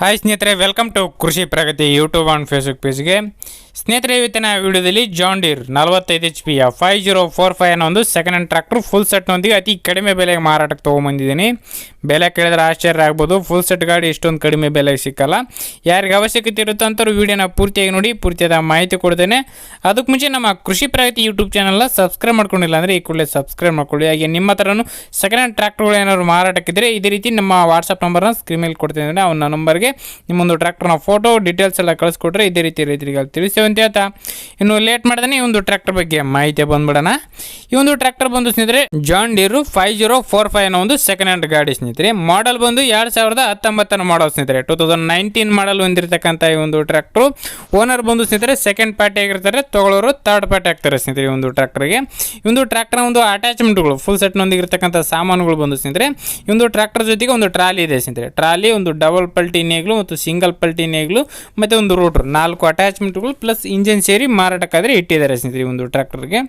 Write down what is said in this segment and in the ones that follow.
Hi ಸ್ನೇಹಿತರೆ welcome to Krishi Pragati YouTube and Facebook ಪೇಜ್ಗೆ ಸ್ನೇಹಿತರೆ, ಇವತ್ತಿನ ವಿಡಿಯೋದಲ್ಲಿ ಜಾನ್ ಡೀರ್ ನಲವತ್ತೈದು ಎಚ್ ಪಿಯ ಫೈವ್ ಜೀರೋ ಫೋರ್ ಫೈವ್ ಅನ್ನೋ ಒಂದು ಸೆಕೆಂಡ್ ಹ್ಯಾಂಡ್ ಟ್ರ್ಯಾಕ್ಟ್ರು ಫುಲ್ ಸೆಟ್ನೊಂದಿಗೆ ಅತಿ ಕಡಿಮೆ ಬೆಲೆಗೆ ಮಾರಾಟಕ್ಕೆ ತೊಗೊಂಬಂದಿದ್ದೀನಿ. ಬೆಲೆ ಕೇಳಿದ್ರೆ ಆಶ್ಚರ್ಯ ಆಗ್ಬೋದು. ಫುಲ್ ಸೆಟ್ ಗಾಡಿ ಇಷ್ಟೊಂದು ಕಡಿಮೆ ಬೆಲೆಗೆ ಸಿಕ್ಕಲ್ಲ. ಯಾರಿಗೆ ಅವಶ್ಯಕತೆ ಇರುತ್ತೋ ಅಂಥವ್ರು ವಿಡಿಯೋನ ಪೂರ್ತಿಯಾಗಿ ನೋಡಿ, ಪೂರ್ತಿಯಾದ ಮಾಹಿತಿ ಕೊಡ್ತೇನೆ. ಅದಕ್ಕೆ ಮುಂಚೆ ನಮ್ಮ ಕೃಷಿ ಪ್ರಗತಿ ಯೂಟ್ಯೂಬ್ ಚಾನಲ್ನ ಸಬ್ಸ್ಕ್ರೈಬ್ ಮಾಡ್ಕೊಂಡಿಲ್ಲ ಅಂದರೆ ಈ ಕೂಡಲೇ ಸಬ್ಸ್ಕ್ರೈಬ್ ಮಾಡ್ಕೊಳ್ಳಿ. ಹಾಗೆ ನಿಮ್ಮ ಹತ್ರನೂ ಸೆಕೆಂಡ್ ಹ್ಯಾಂಡ್ ಟ್ರ್ಯಾಕ್ಟ್ರುಗಳು ಏನಾದ್ರು ಮಾರಾಟಕ್ಕಿದ್ರೆ ಇದೇ ರೀತಿ ನಮ್ಮ ವಾಟ್ಸಪ್ ನಂಬರ್ನ ಸ್ಕ್ರೀನ್ ಮೇಲೆ ಕೊಡ್ತೀನಿ ಅಂದರೆ ಅವನ ನಂಬರ್ಗೆ ನಿಮ್ಮೊಂದು ಟ್ರ್ಯಾಕ್ಟರ್ನ ಫೋಟೋ ಡೀಟೇಲ್ಸ್ ಎಲ್ಲ ಕಳಿಸ್ಕೊಟ್ರೆ ಇದೇ ರೀತಿ ರೈತರಿಗೆ ತಿಳಿಸ್ತೇವೆ ಅಂತ ಇನ್ನು ಲೇಟ್ ಮಾಡ್ದೇ ಈ ಒಂದು ಟ್ರ್ಯಾಕ್ಟರ್ ಬಗ್ಗೆ ಮಾಹಿತಿ ಬಂದ್ಬಿಡೋಣ. ಈ ಒಂದು ಟ್ರ್ಯಾಕ್ಟರ್ ಬಂದು ಸ್ನೇಹಿತರೆ John Deere five zero four five ಅನ್ನೋ ಒಂದು ಸೆಕೆಂಡ್ ಹ್ಯಾಂಡ್ ಗಾಡಿ ಸ್ನೇಹಿತರೆ. ಮಾಡಲ್ ಬಂದು ಎರಡು ಸಾವಿರದ ಹತ್ತೊಂಬತ್ತನ್ನು ಮಾಡೋ ಸ್ನೇಹಿತರೆ. ಟೂ ತೌಸಂಡ್ ನೈನ್ಟೀನ್ ಮಾಡಲ್ ಹೊಂದಿರತಕ್ಕಂಥ ಈ ಒಂದು ಟ್ರ್ಯಾಕ್ಟ್ರು ಓನರ್ ಬಂದು ಸ್ನೇಹಿತರೆ ಸೆಕೆಂಡ್ ಪಾರ್ಟಿ ಆಗಿರ್ತಾರೆ, ತಗೊಳ್ಳೋರು ಥರ್ಡ್ ಪಾರ್ಟಿ ಆಗ್ತಾರೆ ಸ್ನೇಹಿತರೆ ಈ ಒಂದು ಟ್ರ್ಯಾಕ್ಟರ್ಗೆ ಈ ಒಂದು ಟ್ರ್ಯಾಕ್ಟರ್ ಒಂದು ಅಟ್ಯಾಚ್ಮೆಂಟ್ಗಳು ಫುಲ್ ಸೆಟ್ನೊಂದಿಗಿರ್ತಕ್ಕಂಥ ಸಾಮಾನುಗಳು ಬಂದು ಸ್ನೇಹಿತರೆ. ಈ ಒಂದು ಟ್ರ್ಯಾಕ್ಟರ್ ಜೊತೆಗೆ ಒಂದು ಟ್ರಾಲಿ ಇದೆ ಸ್ನೇಹಿತರೆ. ಟ್ರಾಲಿ ಒಂದು ಡಬಲ್ ಪಲ್ಟಿ ನೇಗ್ಲು ಮತ್ತು ಸಿಂಗಲ್ ಪಲ್ಟಿ ನೇಗ್ಲು, ಮತ್ತು ಒಂದು ರೋಟ್ರು ನಾಲ್ಕು ಅಟ್ಯಾಚ್ಮೆಂಟ್ಗಳು ಪ್ಲಸ್ ಇಂಜಿನ್ ಸೇರಿ ಮಾರಾಟಕ್ಕಾದರೆ ಇಟ್ಟಿದ್ದಾರೆ ಸ್ನೇಹಿತರೆ ಈ ಒಂದು ಟ್ರ್ಯಾಕ್ಟರ್ಗೆ.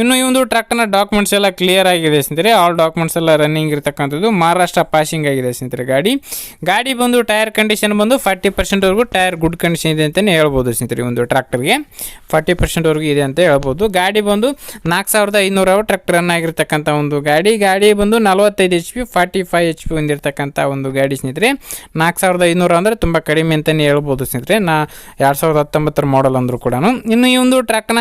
ಇನ್ನು ಈ ಒಂದು ಟ್ರ್ಯಾಕ್ಟರ್ನ ಡಾಕ್ಯುಮೆಂಟ್ಸ್ ಎಲ್ಲ ಕ್ಲಿಯರ್ ಆಗಿದೆ ಸ್ನೇಹಿತರೆ. ಆಲ್ ಡಾಕ್ಯುಮೆಂಟ್ಸ್ ಎಲ್ಲ ರನ್ನಿಂಗ್ ಇರತಕ್ಕಂಥದ್ದು. ಮಹಾರಾಷ್ಟ್ರ ಪಾಸಿಂಗ್ ಆಗಿದೆ ಸ್ನೇಹಿತರೆ ಗಾಡಿ. ಗಾಡಿ ಬಂದು ಟೈರ್ ಕಂಡೀಷನ್ ಬಂದು ಫಾರ್ಟಿ ಪರ್ಸೆಂಟ್ವರೆಗೂ ಟೈರ್ ಗುಡ್ ಕಂಡೀಷನ್ ಇದೆ ಅಂತಲೇ ಹೇಳ್ಬೋದು ಸ್ನೇಹಿತರೆ ಈ ಒಂದು ಟ್ರ್ಯಾಕ್ಟರ್ಗೆ. ಫಾರ್ಟಿ ಪರ್ಸೆಂಟ್ವರೆಗೂ ಇದೆ ಅಂತ ಹೇಳ್ಬೋದು. ಗಾಡಿ ಬಂದು ನಾಲ್ಕು ಸಾವಿರದ ಐನೂರು ಟ್ರ್ಯಾಕ್ಟರ್ ರನ್ ಆಗಿರ್ತಕ್ಕಂಥ ಒಂದು ಗಾಡಿ. ಗಾಡಿ ಬಂದು ನಲವತ್ತೈದು H P forty five H P ಹೊಂದಿರತಕ್ಕಂಥ ಒಂದು ಗಾಡಿ ಸ್ನೇಹಿತರೆ. ನಾಲ್ಕು ಸಾವಿರದ ಐನೂರು ಅಂದರೆ ತುಂಬ ಕಡಿಮೆ ಅಂತಲೇ ಹೇಳ್ಬೋದು ಸ್ನೇಹಿತರೆ. ನಾ ಎರಡು ಸಾವಿರದ ಹತ್ತೊಂಬತ್ತರ ಮಾಡಲ್ ಅಂದರೂ ಕೂಡ ಇನ್ನು ಒಂದು ಟ್ರಕ್ನ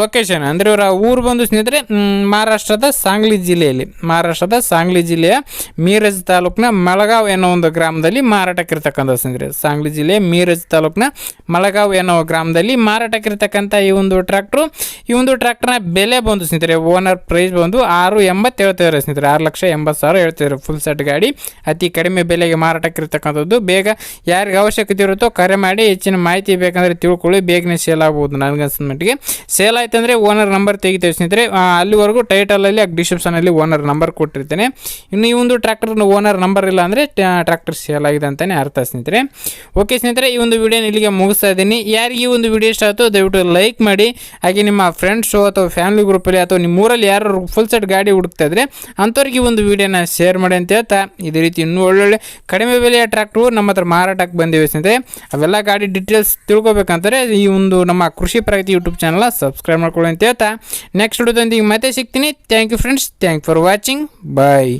ಲೊಕೇಶನ್ ಅಂದರೆ ಇವರ ಊರು ಬಂದು ಸ್ನೇಹಿತರೆ ಮಹಾರಾಷ್ಟ್ರದ ಸಾಂಗ್ಲಿ ಜಿಲ್ಲೆಯಲ್ಲಿ. ಮಹಾರಾಷ್ಟ್ರದ ಸಾಂಗ್ಲಿ ಜಿಲ್ಲೆಯ ಮೀರಜ್ ತಾಲೂಕಿನ ಮಳಗಾವ್ ಎನ್ನುವ ಒಂದು ಗ್ರಾಮದಲ್ಲಿ ಮಾರಾಟಕ್ಕೆ ಮಾರಾಟಕ್ಕಿರ್ತಕ್ಕಂಥ ಸ್ನೇಹಿತರೆ. ಸಾಂಗ್ಲಿ ಜಿಲ್ಲೆಯ ಮೀರಜ್ ತಾಲೂಕಿನ ಮಳಗಾವ್ ಎನ್ನುವ ಗ್ರಾಮದಲ್ಲಿ ಮಾರಾಟಕ್ಕಿರ್ತಕ್ಕಂಥ ಈ ಒಂದು ಟ್ರ್ಯಾಕ್ಟ್ರು. ಈ ಒಂದು ಟ್ರ್ಯಾಕ್ಟರ್ನ ಬೆಲೆ ಬಂದು ಸ್ನೇಹಿತರೆ ಓನರ್ ಪ್ರೈಸ್ ಬಂದು ಆರು ಎಂಬತ್ತು ಹೇಳ್ತಿದ್ದಾರೆ ಸ್ನೇಹಿತರೆ. ಆರು ಲಕ್ಷ ಎಂಬತ್ತು ಸಾವಿರ ಹೇಳ್ತಿದ್ದಾರೆ ಫುಲ್ ಸೆಟ್ ಗಾಡಿ. ಅತಿ ಕಡಿಮೆ ಬೆಲೆಗೆ ಮಾರಾಟಕ್ಕಿರ್ತಕ್ಕಂಥದ್ದು ಬೇಗ ಯಾರಿಗೆ ಅವಶ್ಯಕತೆ ಇರುತ್ತೋ ಕರೆ ಮಾಡಿ ಹೆಚ್ಚಿನ ಮಾಹಿತಿ ಬೇಕಂದ್ರೆ ತಿಳ್ಕೊಳ್ಳಿ. ಬೇಗನೆ ಸೇಲ್ ಆಗ್ಬೋದು. ನನಗನ್ಸಿದ ಮಟ್ಟಿಗೆ ಸೇಲ್ ಆಯ್ತು ಅಂದರೆ ಓನರ್ ನಂಬರ್ ತೆಗಿತೇವೆ ಸ್ನೇಹಿತರೆ. ಅಲ್ಲಿವರೆಗೂ ಟೈಟಲಲ್ಲಿ ಡಿಸ್ಕ್ರಿಪ್ಷನಲ್ಲಿ ಓನರ್ ನಂಬರ್ ಕೊಟ್ಟಿರ್ತೇನೆ. ಇನ್ನು ಈ ಒಂದು ಟ್ರ್ಯಾಕ್ಟರ್ ಓನರ್ ನಂಬರ್ ಇಲ್ಲ ಅಂದರೆ ಟ್ರ್ಯಾಕ್ಟರ್ ಸೇಲ್ ಆಗಿದೆ ಅಂತಲೇ ಅರ್ಥ ಸ್ನೇಹಿತರೆ. ಓಕೆ ಸ್ನೇಹಿತರೆ, ಈ ಒಂದು ವಿಡಿಯೋನ ಇಲ್ಲಿಗೆ ಮುಗಿಸ್ತಾ ಇದ್ದೀನಿ. ಯಾರಿಗೆ ಈ ಒಂದು ವಿಡಿಯೋ ಇಷ್ಟ ಆಯಿತು ದಯವಿಟ್ಟು ಲೈಕ್ ಮಾಡಿ. ಹಾಗೆ ನಿಮ್ಮ ಫ್ರೆಂಡ್ಸು ಅಥವಾ ಫ್ಯಾಮಿಲಿ ಗ್ರೂಪಲ್ಲಿ ಅಥವಾ ನಿಮ್ಮ ಊರಲ್ಲಿ ಯಾರು ಫುಲ್ ಸೆಟ್ ಗಾಡಿ ಹುಡುಕ್ತಾ ಅಂಥವ್ರಿಗೆ ಈ ಒಂದು ವಿಡಿಯೋನ ಶೇರ್ ಮಾಡಿ ಅಂತ ಹೇಳ್ತಾ ಇದೇ ರೀತಿ ಇನ್ನೂ ಒಳ್ಳೊಳ್ಳೆ ಕಡಿಮೆ ಬೆಲೆಯ ಟ್ರ್ಯಾಕ್ಟ್ರು ನಮ್ಮ ಹತ್ರ ಮಾರಾಟಕ್ಕೆ ಬಂದಿವೆ ಸ್ನೇಹಿತರೆ. ಅವೆಲ್ಲ ಗಾಡಿ ಡೀಟೇಲ್ಸ್ ತಿಳ್ಕೊಬೇಕಂತಾರೆ ಈ ಒಂದು ನಮ್ಮ ಕೃಷಿ ಪ್ರಗತಿ ಯೂಟ್ಯೂಬ್ ಚಾನಲ್ನ ಸಬ್ಸ್ಕ್ರೈಬ್ ಮಾಡ್ಕೊಳ್ಳಿ ಅಂತ ಹೇಳ್ತಾ. ನೆಕ್ಸ್ಟ್ ವಿಡಿಯೋದೊಂದಿಗೆ ಮತ್ತೆ ಸಿಗ್ತೀನಿ. Thank you friends thank for watching bye